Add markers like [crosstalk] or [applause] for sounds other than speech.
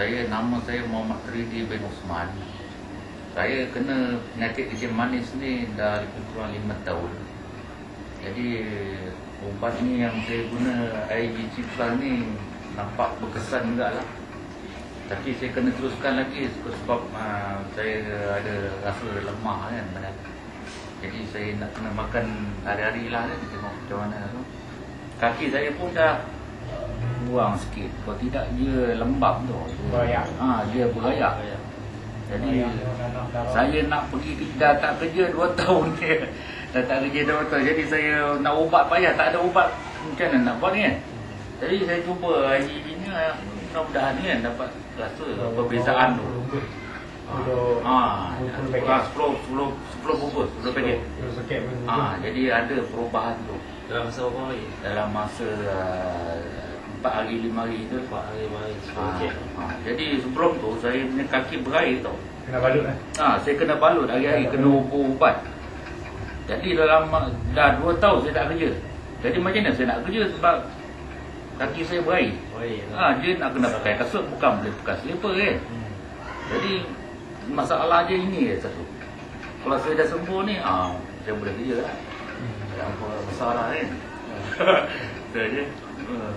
saya nama saya Muhammad Ridi bin Osman. Saya kena penyakit kecil manis ni dah lebih kurang lima tahun. Jadi ubat ni yang saya guna IGG Plus ni nampak berkesan juga lah. Tapi saya kena teruskan lagi sebab uh, saya ada rasa lemah kan. Benar. Jadi saya nak kena makan hari-hari lah kan. Tengok macam mana tu. Kaki saya pun dah buang sikit. Kalau tidak dia lembab tu. Berayak. Ha, dia berayak. Jadi saya nak pergi dah tak kerja 2 [laughs] tahun ni. Dah tak kerja 2 tahun. Jadi saya nak ubat payah. Tak ada ubat. Macam mana nak buat ni kan? Jadi saya cuba IGG ni. Mudah-mudahan ni kan dapat rasa perbezaan tu. Ah, ha, paket. 10 10 10 bungkus, 10 paket. Ah, jadi ada perubahan tu Dalam masa berapa hari? dalam masa uh, 4 hari 5 hari tu. Empat hari, lima hari, sepuluh Ah, cek. ah, jadi sebelum tu saya punya kaki berair tau. Kena balut lah Ha, saya kena balut hari-hari kena ubur ubat. Jadi dalam dah 2 tahun saya tak kerja. Jadi macam mana saya nak kerja sebab kaki saya berair. Ha, dia nak kena pakai kasut bukan boleh pakai slipper kan. Jadi masalah dia ini je satu. Kalau saya dah sembuh ni, ah, saya boleh kerja lah. Tak apa masalah kan. [laughs] Dah je. Uh.